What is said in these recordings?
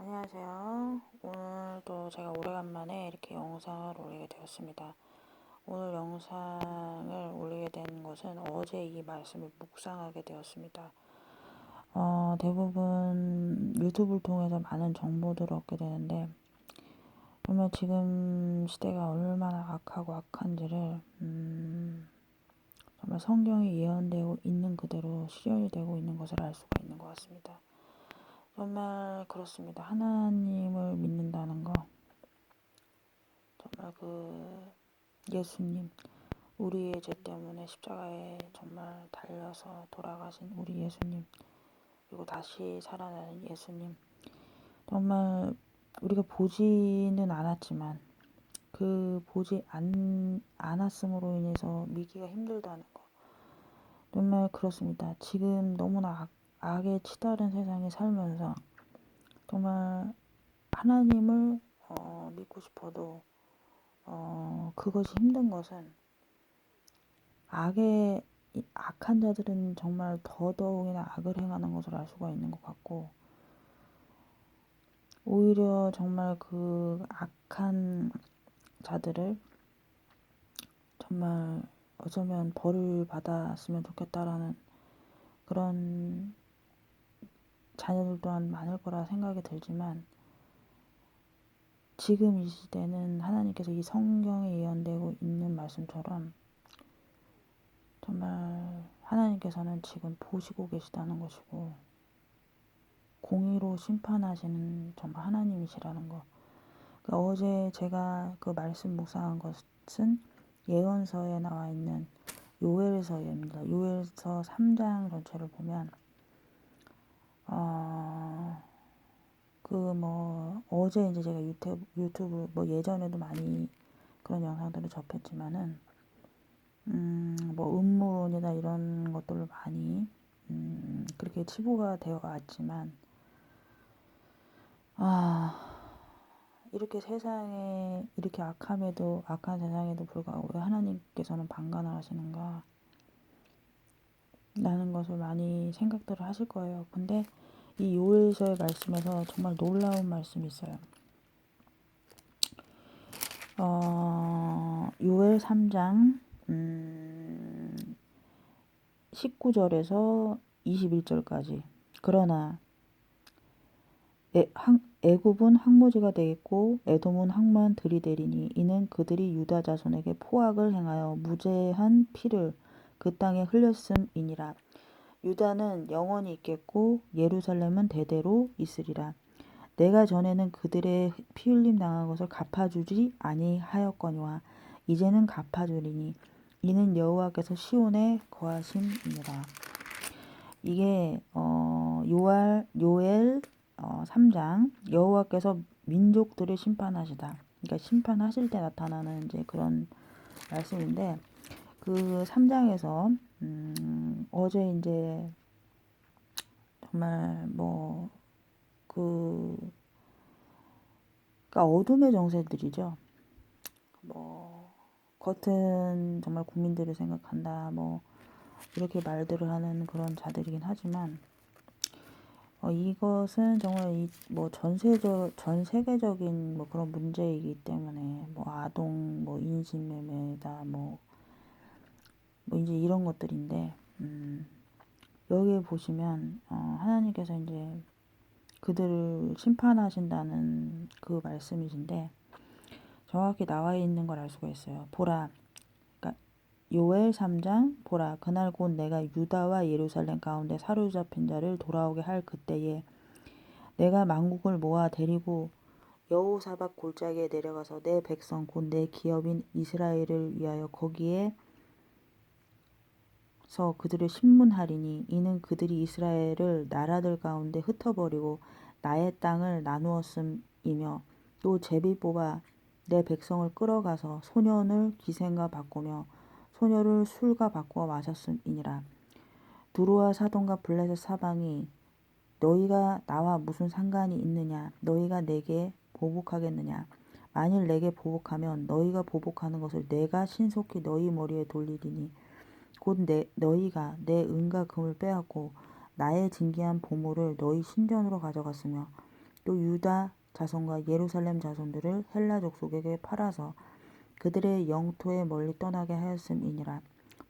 안녕하세요. 오늘 또 제가 오래간만에 이렇게 영상을 올리게 되었습니다. 오늘 영상을 올리게 된 것은 어제 이 말씀을 묵상하게 되었습니다. 어, 대부분 유튜브를 통해서 많은 정보들을 얻게 되는데, 정말 지금 시대가 얼마나 악하고 악한지를, 음, 정말 성경에 예언되고 있는 그대로 실현이 되고 있는 것을 알 수가 있는 것 같습니다. 정말 그렇습니다. 하나님을 믿는다는 거. 정말 그 예수님, 우리의 죄 때문에 십자가에 정말 달려서 돌아가신 우리 예수님, 그리고 다시 살아나는 예수님. 정말 우리가 보지는 않았지만 그 보지 않, 않았음으로 인해서 믿기가 힘들다는 거. 정말 그렇습니다. 지금 너무나 악, 악에 치달은 세상에 살면서 정말 하나님을 어, 믿고 싶어도 어, 그것이 힘든 것은 악의 악한 자들은 정말 더더욱이나 악을 행하는 것을 알 수가 있는 것 같고 오히려 정말 그 악한 자들을 정말 어쩌면 벌을 받았으면 좋겠다라는 그런 자녀들 또한 많을 거라 생각이 들지만 지금 이 시대는 하나님께서 이 성경에 예언되고 있는 말씀처럼 정말 하나님께서는 지금 보시고 계시다는 것이고 공의로 심판하시는 정말 하나님이시라는 거. 그러니까 어제 제가 그 말씀 묵상한 것은 예언서에 나와 있는 요엘서입니다. 요엘서 3장 전체를 보면 어, 그 뭐 어제 이제 제가 유튜브, 유튜브 뭐 예전에도 많이 그런 영상들을 접했지만은 음, 뭐 음모론이나 이런 것들을 많이 음, 그렇게 치부가 되어 왔지만 아 이렇게 세상에 이렇게 악함에도 악한 세상에도 불구하고 왜 하나님께서는 방관을 하시는가 라는 것을 많이 생각들을 하실 거예요. 근데 이 요엘서의 말씀에서 정말 놀라운 말씀이 있어요. 어, 요엘 3장 음, 19절에서 21절까지 그러나 애굽은 항모지가 되겠고 에돔은 항만 들이대리니 이는 그들이 유다 자손에게 포악을 행하여 무죄한 피를 그 땅에 흘렸음이니라. 유다는 영원히 있겠고 예루살렘은 대대로 있으리라. 내가 전에는 그들의 피 흘림 당한 것을 갚아주지 아니하였거니와 이제는 갚아주리니 이는 여호와께서 시온에 거하심이니라. 이게 어, 요알 요엘 어, 3장 여호와께서 민족들을 심판하시다. 그러니까 심판하실 때 나타나는 이제 그런 말씀인데 그 3장에서 음, 어제 이제 정말 뭐 그 그러니까 어둠의 정세들이죠. 뭐 겉은 정말 국민들을 생각한다. 뭐 이렇게 말들을 하는 그런 자들이긴 하지만 어, 이것은 정말 이 뭐 전세적 전 세계적인 뭐 그런 문제이기 때문에 뭐 아동 뭐 인신매매다 뭐 뭐 이제 이런 것들인데 음, 여기에 보시면 어, 하나님께서 이제 그들을 심판하신다는 그 말씀이신데 정확히 나와 있는 걸 알 수가 있어요. 보라. 그러니까 요엘 3장 보라 그날 곧 내가 유다와 예루살렘 가운데 사로잡힌 자를 돌아오게 할 그때에 내가 만국을 모아 데리고 여호사박 골짜기에 내려가서 내 백성 곧 내 기업인 이스라엘을 위하여 거기에 서 그들을 신문하리니 이는 그들이 이스라엘을 나라들 가운데 흩어버리고 나의 땅을 나누었음이며 또 제비 뽑아 내 백성을 끌어가서 소년을 기생과 바꾸며 소녀를 술과 바꾸어 마셨음이니라. 두루와 사돈과 블레셋 사방이 너희가 나와 무슨 상관이 있느냐? 너희가 내게 보복하겠느냐? 만일 내게 보복하면 너희가 보복하는 것을 내가 신속히 너희 머리에 돌리리니 곧 내, 너희가 내 은과 금을 빼앗고 나의 진기한 보물을 너희 신전으로 가져갔으며 또 유다 자손과 예루살렘 자손들을 헬라 족속에게 팔아서 그들의 영토에 멀리 떠나게 하였음이니라.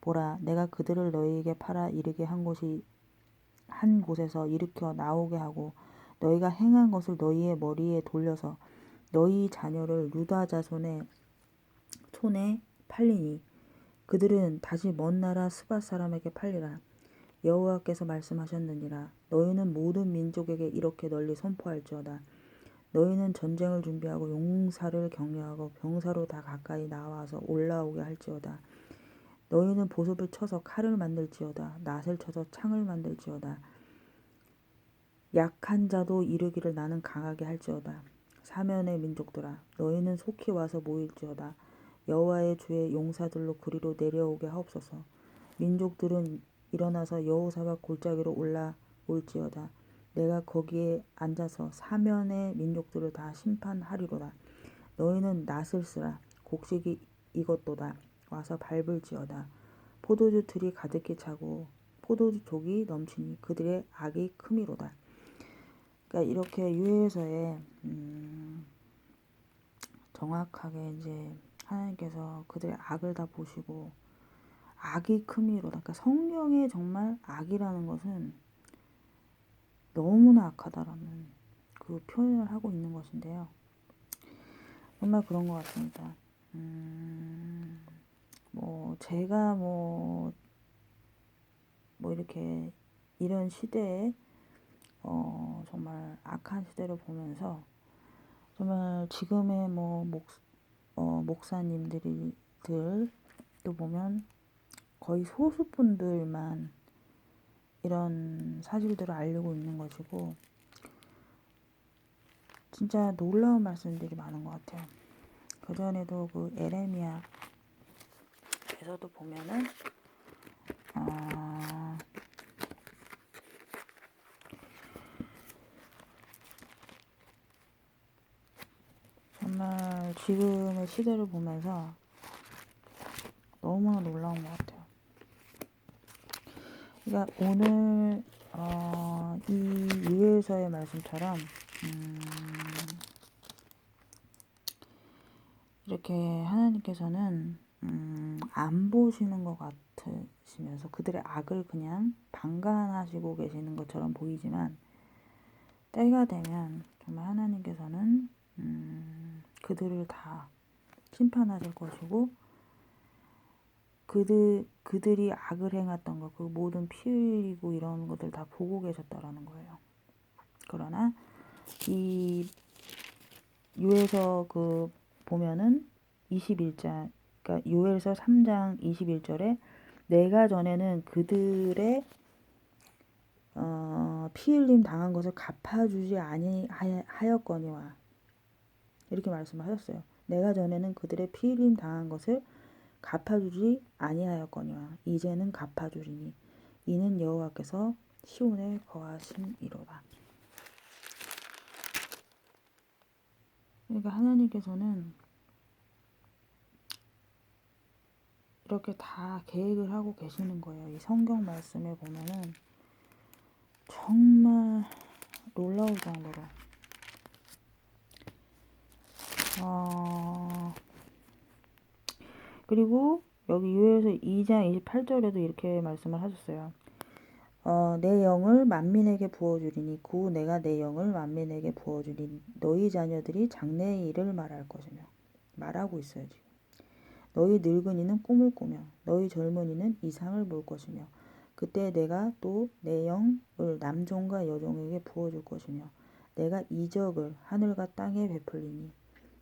보라, 내가 그들을 너희에게 팔아 이르게 한 곳이 한 곳에서 일으켜 나오게 하고 너희가 행한 것을 너희의 머리에 돌려서 너희 자녀를 유다 자손의 손에 팔리니 그들은 다시 먼 나라 스바 사람에게 팔리라. 여호와께서 말씀하셨느니라. 너희는 모든 민족에게 이렇게 널리 선포할지어다. 너희는 전쟁을 준비하고 용사를 격려하고 병사로 다 가까이 나와서 올라오게 할지어다. 너희는 보습을 쳐서 칼을 만들지어다. 낫을 쳐서 창을 만들지어다. 약한 자도 이르기를 나는 강하게 할지어다. 사면의 민족들아 너희는 속히 와서 모일지어다. 여호와의 주의 용사들로 그리로 내려오게 하옵소서. 민족들은 일어나서 여호사박 골짜기로 올라올지어다. 내가 거기에 앉아서 사면의 민족들을 다 심판하리로다. 너희는 낫을 쓰라. 곡식이 이것도다. 와서 밟을지어다. 포도주 틀이 가득히 차고 포도주 족이 넘치니 그들의 악이 크미로다. 그러니까 이렇게 유해서에 음, 정확하게 이제 하나님께서 그들의 악을 다 보시고 악이 크미로다. 그러니까 성령의 정말 악이라는 것은 너무나 악하다라는 그 표현을 하고 있는 것인데요. 정말 그런 것 같습니다. 음, 뭐 제가 뭐, 뭐 이렇게 이런 시대에 어, 정말 악한 시대를 보면서 정말 지금의 뭐 목, 어, 목사님들이 들 또 보면 거의 소수분들만 이런 사실들을 알고 있는 것이고 진짜 놀라운 말씀들이 많은 것 같아요. 그 전에도 그 에레미야에서도 보면은 어, 정말 지금의 시대를 보면서 너무나 놀라운 것 같아요. 그러니까 오늘 어, 이 유에서의 말씀처럼 음, 이렇게 하나님께서는 음, 안 보시는 것 같으시면서 그들의 악을 그냥 방관하시고 계시는 것처럼 보이지만 때가 되면 정말 하나님께서는 음, 그들을 다 심판하실 것이고 그들 그들이 악을 행했던 것, 그 모든 피 흘리고 이런 것들 다 보고 계셨다라는 거예요. 그러나 이 요에서 그 보면은 21장 그러니까 요엘서 3장 21절에 내가 전에는 그들의 어, 피 흘림 당한 것을 갚아주지 아니하였거니와 이렇게 말씀하셨어요. 내가 전에는 그들의 피 흘림 당한 것을 갚아주지 아니하였거니와 이제는 갚아주리니 이는 여호와께서 시온에 거하심이로다. 그러니까 하나님께서는 이렇게 다 계획을 하고 계시는 거예요. 이 성경 말씀에 보면은 정말 놀라울 정도로 어, 그리고 여기 유에서 2장 28절에도 이렇게 말씀을 하셨어요. 어, 내 영을 만민에게 부어주리니 구 내가 내 영을 만민에게 부어주리니 너희 자녀들이 장래의 일을 말할 것이며 말하고 있어요 지금. 너희 늙은이는 꿈을 꾸며 너희 젊은이는 이상을 볼 것이며 그때 내가 또 내 영을 남종과 여종에게 부어줄 것이며 내가 이적을 하늘과 땅에 베풀리니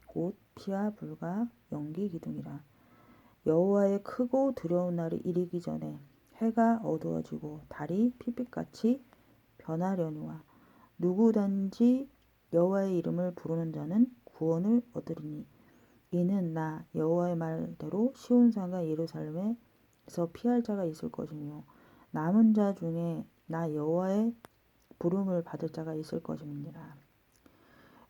곧 피와 불과 연기 기둥이라 여호와의 크고 두려운 날이 이르기 전에 해가 어두워지고 달이 핏빛같이 변하려니와 누구든지 여호와의 이름을 부르는 자는 구원을 얻으리니 이는 나 여호와의 말대로 시온 산과 예루살렘에서 피할 자가 있을 것이며 남은 자 중에 나 여호와의 부름을 받을 자가 있을 것입니다.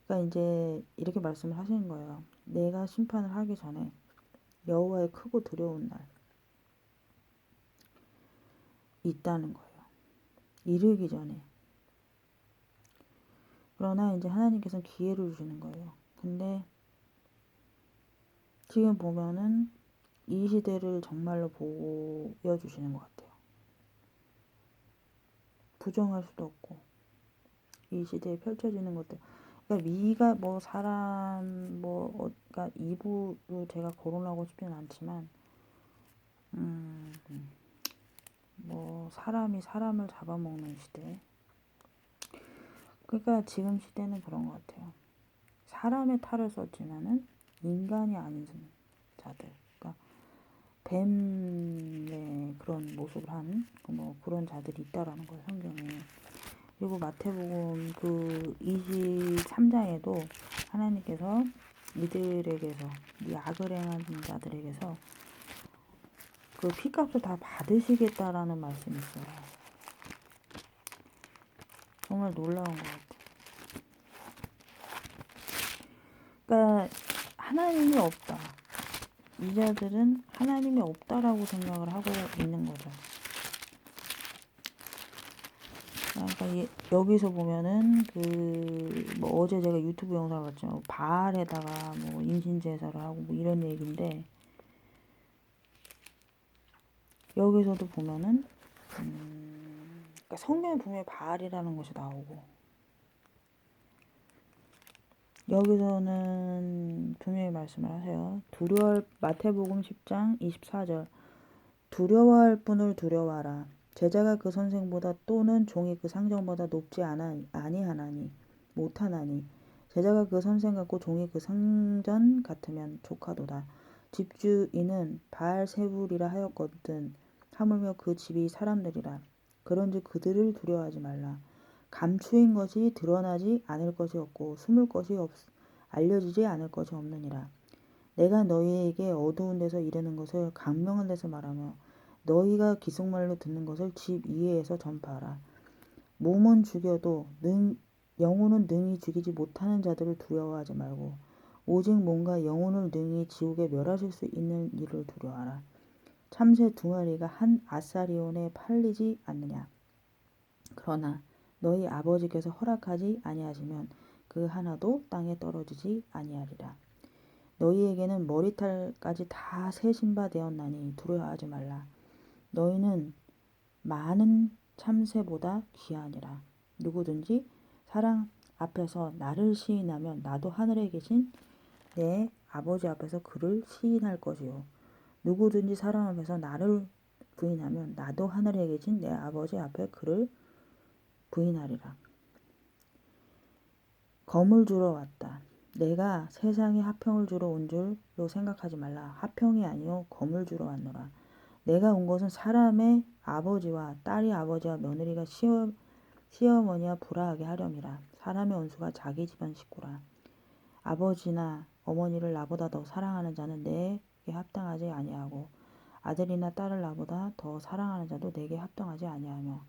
그러니까 이제 이렇게 말씀을 하시는 거예요. 내가 심판을 하기 전에 여호와의 크고 두려운 날 있다는 거예요. 이르기 전에 그러나 이제 하나님께서는 기회를 주시는 거예요. 근데 지금 보면은 이 시대를 정말로 보여주시는 것 같아요. 부정할 수도 없고 이 시대에 펼쳐지는 것들. 그러니까 미가 뭐 사람 뭐 어, 그러니까 이부로 제가 거론하고 싶지는 않지만 음, 뭐 사람이 사람을 잡아먹는 시대. 그러니까 지금 시대는 그런 것 같아요. 사람의 탈을 썼지만은 인간이 아닌 자들. 그러니까 뱀의 그런 모습을 한 뭐 그런 자들이 있다라는 거예요, 성경에. 그리고 마태복음 그 23장에도 하나님께서 이들에게서 이 악을 행하는 자들에게서 그 피값을 다 받으시겠다라는 말씀이 있어요. 정말 놀라운 것 같아요. 그러니까 하나님이 없다. 이 자들은 하나님이 없다라고 생각을 하고 있는 거죠. 그러니까 예, 여기서 보면은 그 뭐 어제 제가 유튜브 영상 봤지만 바알에다가 뭐 임신 제사를 하고 뭐 이런 얘기인데 여기서도 보면은 음, 그러니까 성경에 분명히 바알이라는 것이 나오고 여기서는 분명히 말씀을 하세요. 두려워 마태복음 10장 24절 두려워할 분을 두려워하라. 제자가 그 선생보다 또는 종이 그 상정보다 높지 않아 아니하나니 못하나니 제자가 그 선생 같고 종이 그 상전 같으면 조카도다. 집주인은 바알세불이라 하였거든 하물며 그 집이 사람들이라. 그런즉 그들을 두려워하지 말라. 감추인 것이 드러나지 않을 것이 없고 숨을 것이 없 알려지지 않을 것이 없느니라. 내가 너희에게 어두운 데서 이르는 것을 강명한 데서 말하며 너희가 기숙말로 듣는 것을 집 이외에서 전파하라. 몸은 죽여도 능, 영혼은 능히 죽이지 못하는 자들을 두려워하지 말고 오직 뭔가 영혼을 능히 지옥에 멸하실 수 있는 일을 두려워하라. 참새 두 마리가 한 아사리온에 팔리지 않느냐. 그러나 너희 아버지께서 허락하지 아니하시면 그 하나도 땅에 떨어지지 아니하리라. 너희에게는 머리털까지 다 세신 바 되었나니 두려워하지 말라. 너희는 많은 참새보다 귀하니라. 누구든지 사랑 앞에서 나를 시인하면 나도 하늘에 계신 내 아버지 앞에서 그를 시인할 것이요. 누구든지 사랑 앞에서 나를 부인하면 나도 하늘에 계신 내 아버지 앞에 그를 부인하리라. 검을 주러 왔다. 내가 세상에 하평을 주러 온 줄로 생각하지 말라. 하평이 아니요 검을 주러 왔노라. 내가 온 것은 사람의 아버지와 딸이 아버지와 며느리가 시어, 시어머니와 불화하게 하렴이라. 사람의 원수가 자기 집안 식구라. 아버지나 어머니를 나보다 더 사랑하는 자는 내게 합당하지 아니하고 아들이나 딸을 나보다 더 사랑하는 자도 내게 합당하지 아니하며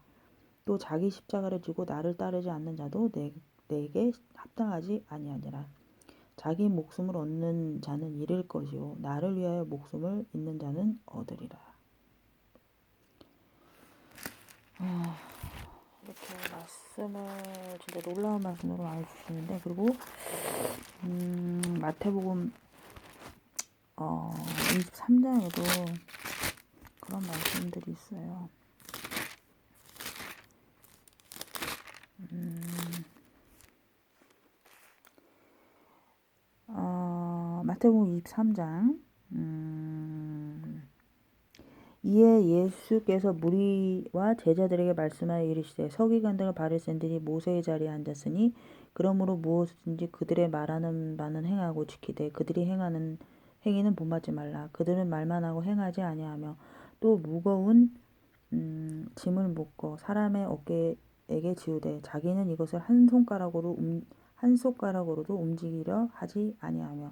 또 자기 십자가를 지고 나를 따르지 않는 자도 내, 내게 합당하지 아니하니라. 자기 목숨을 얻는 자는 잃을 것이요 나를 위하여 목숨을 잃는 자는 얻으리라. 아, 이렇게 말씀을 진짜 놀라운 말씀으로 많이 주시는데 그리고 음, 마태복음 어, 23장에도 그런 말씀들이 있어요. 음, 어, 마태복음 23장 음, 이에 예수께서 무리와 제자들에게 말씀하여 이르시되 서기관들과 바리새인들이 모세의 자리에 앉았으니 그러므로 무엇든지 그들의 말하는 바는 행하고 지키되 그들이 행하는 행위는 본받지 말라. 그들은 말만 하고 행하지 아니하며 또 무거운 음, 짐을 묶어 사람의 어깨에게 지우되 자기는 이것을 한 손가락으로 음, 한 손가락으로도 움직이려 하지 아니하며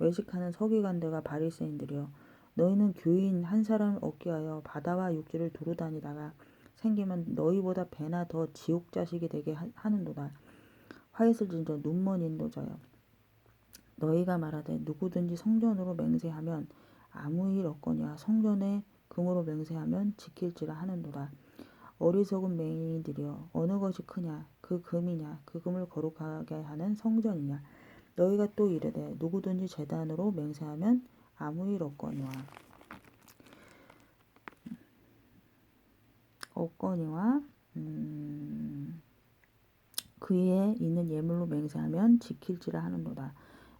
외식하는 서기관들과 바리새인들이여 너희는 교인 한 사람을 얻게 하여 바다와 육지를 두루 다니다가 생기면 너희보다 배나 더 지옥 자식이 되게 하- 하는도다. 화 있을진저 눈먼 인도자여. 너희가 말하되 누구든지 성전으로 맹세하면 아무 일 없거니와 성전에 금으로 맹세하면 지킬지라 하는도다. 어리석은 맹인들이여 어느 것이 크냐? 그 금이냐? 그 금을 거룩하게 하는 성전이냐 너희가 또 이르되 누구든지 재단으로 맹세하면 아무 일 없거니와. 없거니와 음, 그에 있는 예물로 맹세하면 지킬지라 하는도다.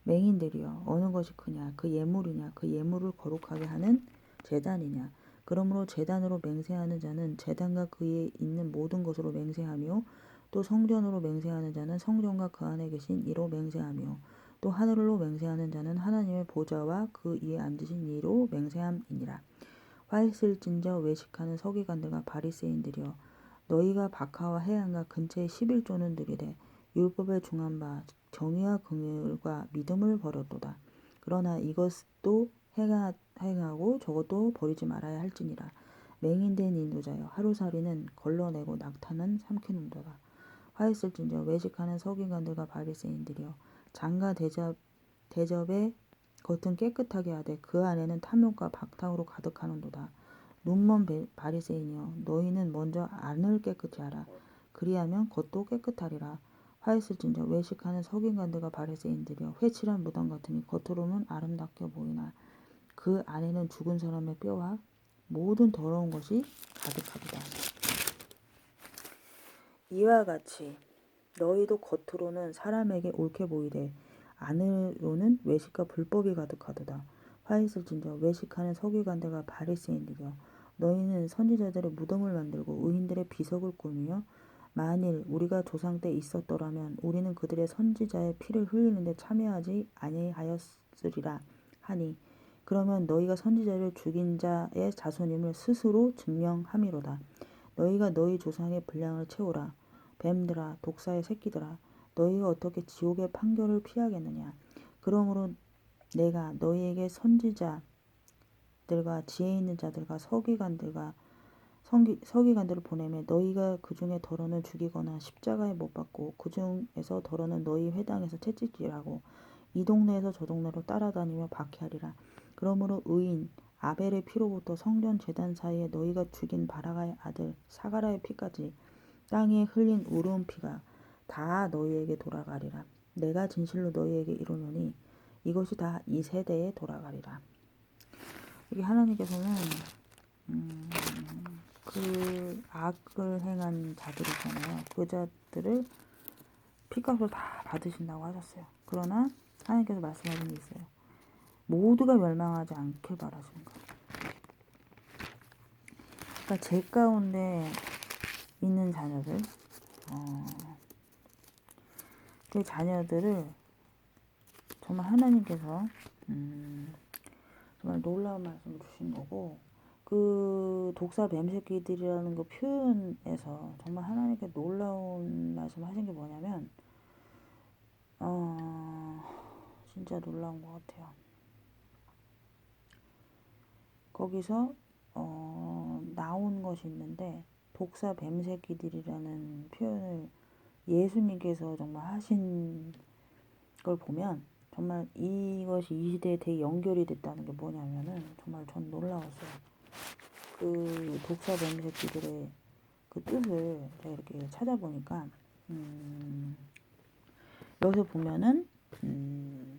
맹인들이여 어느 것이 크냐? 그 예물이냐? 그 예물을 거룩하게 하는 재단이냐? 그러므로 재단으로 맹세하는 자는 재단과 그에 있는 모든 것으로 맹세하며 또 성전으로 맹세하는 자는 성전과 그 안에 계신 이로 맹세하며 또 하늘로 맹세하는 자는 하나님의 보좌와 그 위에 앉으신 이로 맹세함이니라 화 있을진저 외식하는 서기관들과 바리새인들이여 너희가 박하와 해안과 근처의 11조는 들이되 율법에 중한 바 정의와 긍휼과 믿음을 버렸도다. 그러나 이것도 행하, 행하고 저것도 버리지 말아야 할지니라. 맹인된 인도자여 하루살이는 걸러내고 낙타는 삼키는도다. 화있을진저 외식하는 서기관들과 바리새인들이여 장가 대접 대접에 겉은 깨끗하게 하되 그 안에는 탐욕과 박탕으로 가득하는도다. 눈먼 베- 바리새인이여 너희는 먼저 안을 깨끗이 하라. 그리하면 겉도 깨끗하리라. 화있을진저 외식하는 서기관들과 바리새인들이여 회칠한 무덤 같으니 겉으로는 아름답게 보이나 그 안에는 죽은 사람의 뼈와 모든 더러운 것이 가득하리라. 이와 같이 너희도 겉으로는 사람에게 옳게 보이되 안으로는 외식과 불법이 가득하도다. 화 있을진저 외식하는 서기관들과 바리새인들이여 너희는 선지자들의 무덤을 만들고 의인들의 비석을 꾸미며 만일 우리가 조상 때 있었더라면 우리는 그들의 선지자의 피를 흘리는데 참여하지 아니하였으리라 하니 그러면 너희가 선지자를 죽인 자의 자손임을 스스로 증명함이로다. 너희가 너희 조상의 분량을 채우라. 뱀들아 독사의 새끼들아 너희가 어떻게 지옥의 판결을 피하겠느냐. 그러므로 내가 너희에게 선지자들과 지혜 있는 자들과 서기관들과 성기, 서기관들을 보내매 너희가 그 중에 더러는 죽이거나 십자가에 못 박고 그 중에서 더러는 너희 회당에서 채찍질하고 이 동네에서 저 동네로 따라다니며 박해하리라. 그러므로 의인 아벨의 피로부터 성전 제단 사이에 너희가 죽인 바라가의 아들 사가라의 피까지 땅에 흘린 우르운 피가 다 너희에게 돌아가리라. 내가 진실로 너희에게 이르노니 이것이 다 이 세대에 돌아가리라. 이게 하나님께서는 음, 그 악을 행한 자들 있잖아요. 그 자들을 피값을 다 받으신다고 하셨어요. 그러나 하나님께서 말씀하신 게 있어요. 모두가 멸망하지 않길 바라시는 거예요. 그러니까 제 가운데 있는 자녀들, 어, 그 자녀들을 정말 하나님께서 음, 정말 놀라운 말씀을 주신 거고 그 독사 뱀새끼들이라는 그 표현에서 정말 하나님께 놀라운 말씀 하신 게 뭐냐면 어, 진짜 놀라운 것 같아요. 거기서 어, 나온 것이 있는데 독사 뱀새끼들이라는 표현을 예수님께서 정말 하신 걸 보면 정말 이것이 이 시대에 되게 연결이 됐다는 게 뭐냐면은 정말 전 놀라웠어요. 그 독사 뱀새끼들의 그 뜻을 제가 이렇게 찾아보니까 음, 여기서 보면은 음,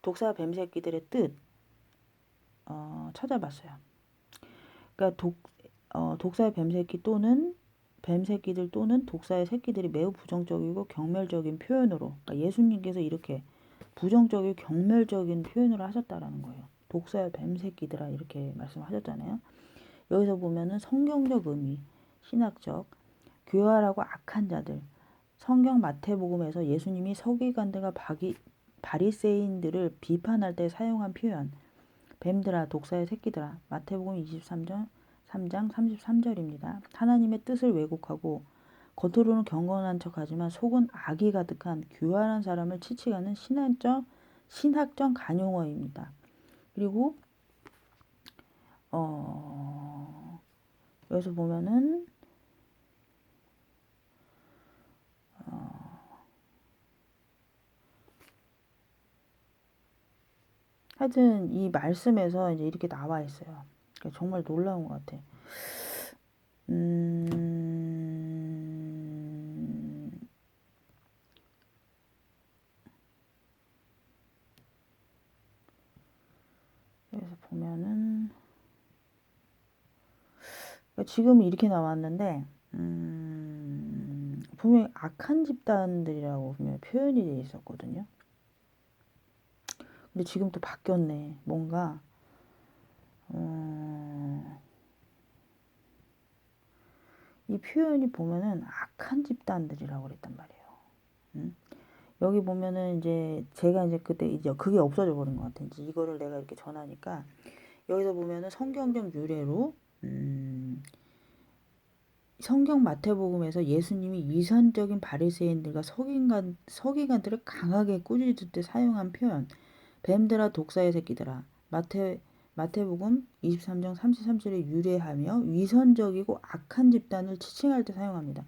독사 뱀새끼들의 뜻 어, 찾아봤어요. 그러니까 독 어, 독사의 뱀새끼 또는 뱀새끼들 또는 독사의 새끼들이 매우 부정적이고 경멸적인 표현으로 그러니까 예수님께서 이렇게 부정적이고 경멸적인 표현을 하셨다라는 거예요. 독사의 뱀 새끼들아 이렇게 말씀하셨잖아요. 여기서 보면은 성경적 의미, 신학적 교활하고 악한 자들, 성경 마태복음에서 예수님이 서기관들과 바기, 바리새인들을 비판할 때 사용한 표현, 뱀들아 독사의 새끼들아 마태복음 23장 3장 33절입니다. 하나님의 뜻을 왜곡하고 겉으로는 경건한 척하지만 속은 악이 가득한 교활한 사람을 치치가는 신학적 신학적 간용어입니다. 그리고 어 여기서 보면은 어 하여튼 이 말씀에서 이제 이렇게 나와 있어요. 그러니까 정말 놀라운 것 같아. 음, 여기서 보면은 그러니까 지금 이렇게 나왔는데 음, 분명히 악한 집단들이라고 분명히 표현이 돼 있었거든요. 근데 지금 또 바뀌었네. 뭔가 이 표현이 보면은 악한 집단들이라고 그랬단 말이에요. 음? 여기 보면은 이제 제가 이제 그때 이제 그게 없어져 버린 것. 이제 이거를 내가 이렇게 전하니까 여기서 보면은 성경적 유래로 음, 성경 마태복음에서 예수님이 위선적인 바리새인들과 서기관 서기관들을 강하게 꾸짖을 때 사용한 표현 뱀들아 독사의 새끼들아 마태 마태복음 23장 33절에 유래하며 위선적이고 악한 집단을 지칭할 때 사용합니다.